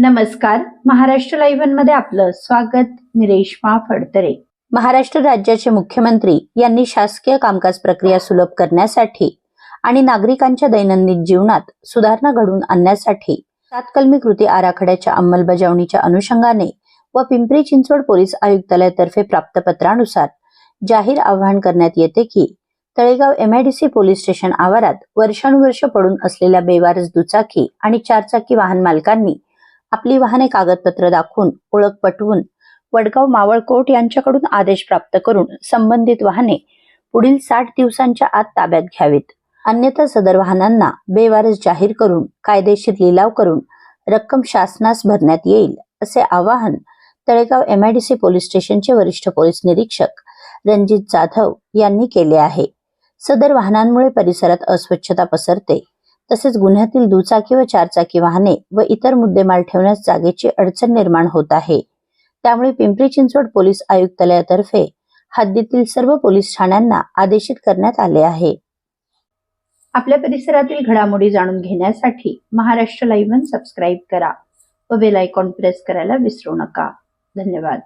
नमस्कार. महाराष्ट्र लाईव्हमध्ये आपलं स्वागत. मी रेश्मा फडतरे. महाराष्ट्र राज्याचे मुख्यमंत्री यांनी शासकीय कामकाज प्रक्रिया सुलभ करण्यासाठी आणि नागरिकांच्या दैनंदिन जीवनात सुधारणा घडवून आणण्यासाठी तात्कलमी कृती आराखड्याच्या अंमलबजावणीच्या अनुषंगाने व पिंपरी चिंचवड पोलीस आयुक्तालयातर्फे प्राप्त पत्रानुसार जाहीर आवाहन करण्यात येते की तळेगाव एमआयडीसी पोलीस स्टेशन आवारात वर्षानुवर्ष पडून असलेल्या बेवारस दुचाकी आणि चारचाकी वाहन मालकांनी आपली वाहने कागदपत्र दाखवून ओळख पटवून वडगाव मावळकोट यांच्याकडून आदेश प्राप्त करून संबंधित वाहने पुढील साठ दिवसांच्या आत ताब्यात घ्यावीत. अन्यथा सदर वाहनांना बेवारस जाहीर करून कायदेशीर लिलाव करून रक्कम शासनास भरण्यात येईल असे आवाहन तळेगाव एमआयडीसी पोलीस स्टेशनचे वरिष्ठ पोलीस निरीक्षक रणजित जाधव यांनी केले आहे. सदर वाहनांमुळे परिसरात अस्वच्छता पसरते. तसेच गुन्ह्यातील दुचाकी व चारचाकी वाहने व इतर मुद्देमाल ठेवण्यास जागेची अडचण निर्माण होत आहे. त्यामुळे पिंपरी चिंचवड पोलीस आयुक्तालयातर्फे हद्दीतील सर्व पोलीस ठाण्यांना आदेशित करण्यात आले आहे. आपल्या परिसरातील घडामोडी जाणून घेण्यासाठी महाराष्ट्र लाईव्ह सबस्क्राईब करा व बेल आयकॉन प्रेस करायला विसरू नका. धन्यवाद.